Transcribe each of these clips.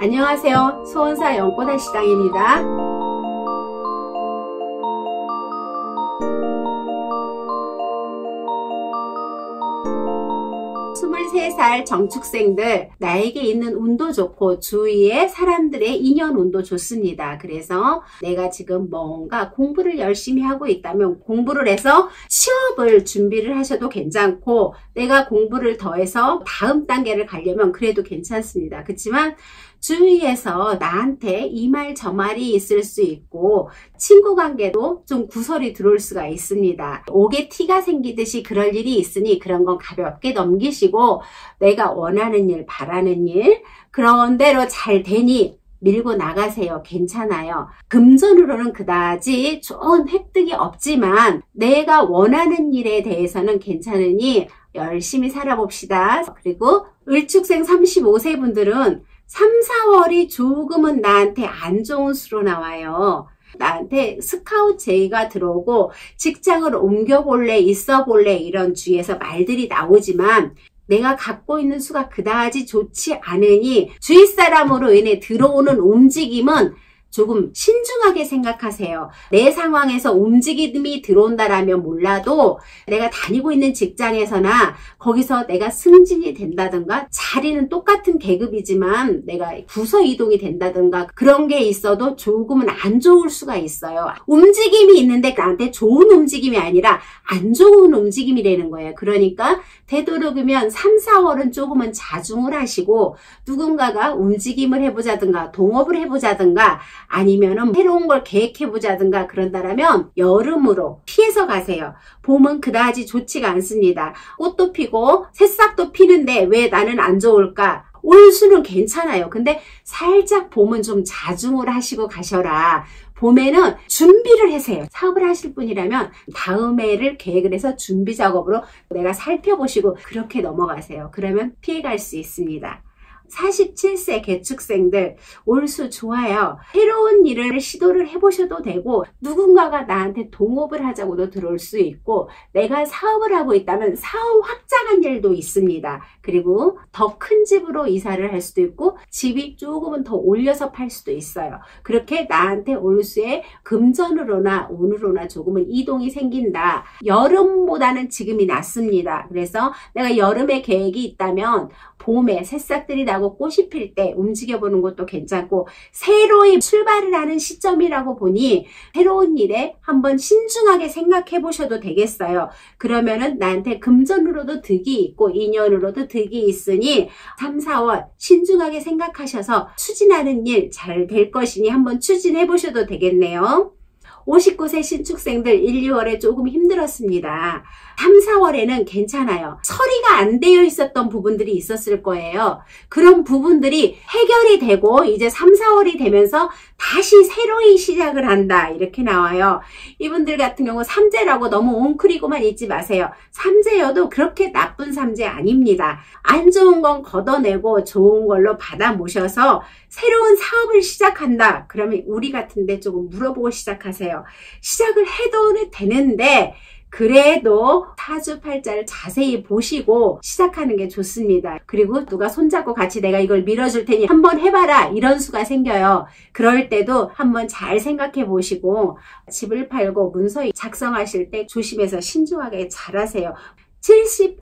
안녕하세요. 소원사 연꽃의 시장입니다. 23살 정축생들 나에게 있는 운도 좋고 주위에 사람들의 인연 운도 좋습니다. 그래서 내가 지금 뭔가 공부를 열심히 하고 있다면 공부를 해서 취업을 준비를 하셔도 괜찮고 내가 공부를 더해서 다음 단계를 가려면 그래도 괜찮습니다. 그렇지만 주위에서 나한테 이 말 저 말이 있을 수 있고 친구 관계도 좀 구설이 들어올 수가 있습니다. 옥에 티가 생기듯이 그럴 일이 있으니 그런 건 가볍게 넘기시고 내가 원하는 일, 바라는 일 그런 대로 잘 되니 밀고 나가세요. 괜찮아요. 금전으로는 그다지 좋은 획득이 없지만 내가 원하는 일에 대해서는 괜찮으니 열심히 살아봅시다. 그리고 을축생 35세 분들은 3, 4월이 조금은 나한테 안 좋은 수로 나와요. 나한테 스카우트 제의가 들어오고 직장을 옮겨볼래 있어볼래 이런 주위에서 말들이 나오지만 내가 갖고 있는 수가 그다지 좋지 않으니 주위 사람으로 인해 들어오는 움직임은 조금 신중하게 생각하세요. 내 상황에서 움직임이 들어온다라면 몰라도 내가 다니고 있는 직장에서나 거기서 내가 승진이 된다든가 자리는 똑같은 계급이지만 내가 부서 이동이 된다든가 그런 게 있어도 조금은 안 좋을 수가 있어요. 움직임이 있는데 나한테 좋은 움직임이 아니라 안 좋은 움직임이 되는 거예요. 그러니까 되도록이면 3, 4월은 조금은 자중을 하시고 누군가가 움직임을 해보자든가 동업을 해보자든가 아니면은 새로운 걸 계획해보자든가 그런다라면 여름으로 피해서 가세요. 봄은 그다지 좋지가 않습니다. 꽃도 피고 새싹도 피는데 왜 나는 안 좋을까? 올 수는 괜찮아요. 근데 살짝 봄은 좀 자중을 하시고 가셔라. 봄에는 준비를 하세요. 사업을 하실 분이라면 다음 해를 계획을 해서 준비 작업으로 내가 살펴보시고 그렇게 넘어가세요. 그러면 피해갈 수 있습니다. 47세 개축생들 올 수 좋아요. 새로운 일을 시도를 해보셔도 되고 누군가가 나한테 동업을 하자고도 들어올 수 있고 내가 사업을 하고 있다면 사업 확장한 일도 있습니다. 그리고 더 큰 집으로 이사를 할 수도 있고 집이 조금은 더 올려서 팔 수도 있어요. 그렇게 나한테 올 수에 금전으로나 운으로나 조금은 이동이 생긴다. 여름보다는 지금이 낫습니다. 그래서 내가 여름에 계획이 있다면 봄에 새싹들이 나고 꽃이 필 때 움직여보는 것도 괜찮고 새로이 출발을 하는 시점이라고 보니 새로운 일에 한번 신중하게 생각해 보셔도 되겠어요. 그러면은 나한테 금전으로도 득이 있고 인연으로도 득이 있으니 3, 4월 신중하게 생각하셔서 추진하는 일 잘 될 것이니 한번 추진해 보셔도 되겠네요. 59세 신축생들 1, 2월에 조금 힘들었습니다. 3, 4월에는 괜찮아요. 처리가 안 되어 있었던 부분들이 있었을 거예요. 그런 부분들이 해결이 되고 이제 3, 4월이 되면서 다시 새로이 시작을 한다. 이렇게 나와요. 이분들 같은 경우 삼재라고 너무 웅크리고만 있지 마세요. 삼재여도 그렇게 나쁜 삼재 아닙니다. 안 좋은 건 걷어내고 좋은 걸로 받아 모셔서 새로운 사업을 시작한다. 그러면 우리 같은데 조금 물어보고 시작하세요. 시작을 해도 되는데 그래도 사주팔자를 자세히 보시고 시작하는 게 좋습니다. 그리고 누가 손잡고 같이 내가 이걸 밀어줄 테니 한번 해봐라 이런 수가 생겨요. 그럴 때도 한번 잘 생각해 보시고 집을 팔고 문서 작성하실 때 조심해서 신중하게 잘하세요. 71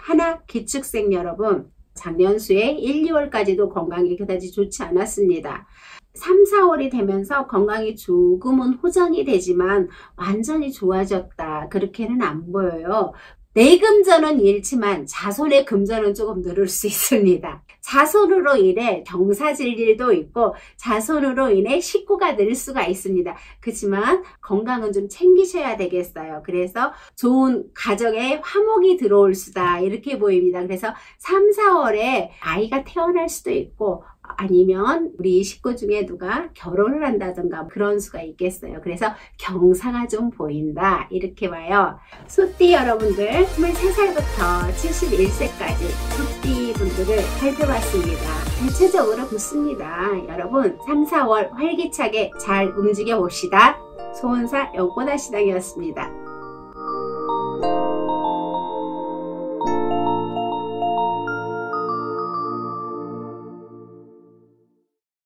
기축생 여러분 작년 수에 1, 2월까지도 건강이 그다지 좋지 않았습니다. 3, 4월이 되면서 건강이 조금은 호전이 되지만 완전히 좋아졌다. 그렇게는 안 보여요. 내금전은 잃지만 자손의 금전은 조금 늘을 수 있습니다. 자손으로 인해 경사질 일도 있고 자손으로 인해 식구가 늘 수가 있습니다. 그렇지만 건강은 좀 챙기셔야 되겠어요. 그래서 좋은 가정에 화목이 들어올 수다 이렇게 보입니다. 그래서 3, 4월에 아이가 태어날 수도 있고 아니면 우리 식구 중에 누가 결혼을 한다든가 그런 수가 있겠어요. 그래서 경사가 좀 보인다. 이렇게 봐요. 소띠 여러분들 23살부터 71세까지 소띠 분들을 살펴봤습니다. 대체적으로 좋습니다. 여러분 3, 4월 활기차게 잘 움직여 봅시다. 소원사 연꽃아 시당이었습니다.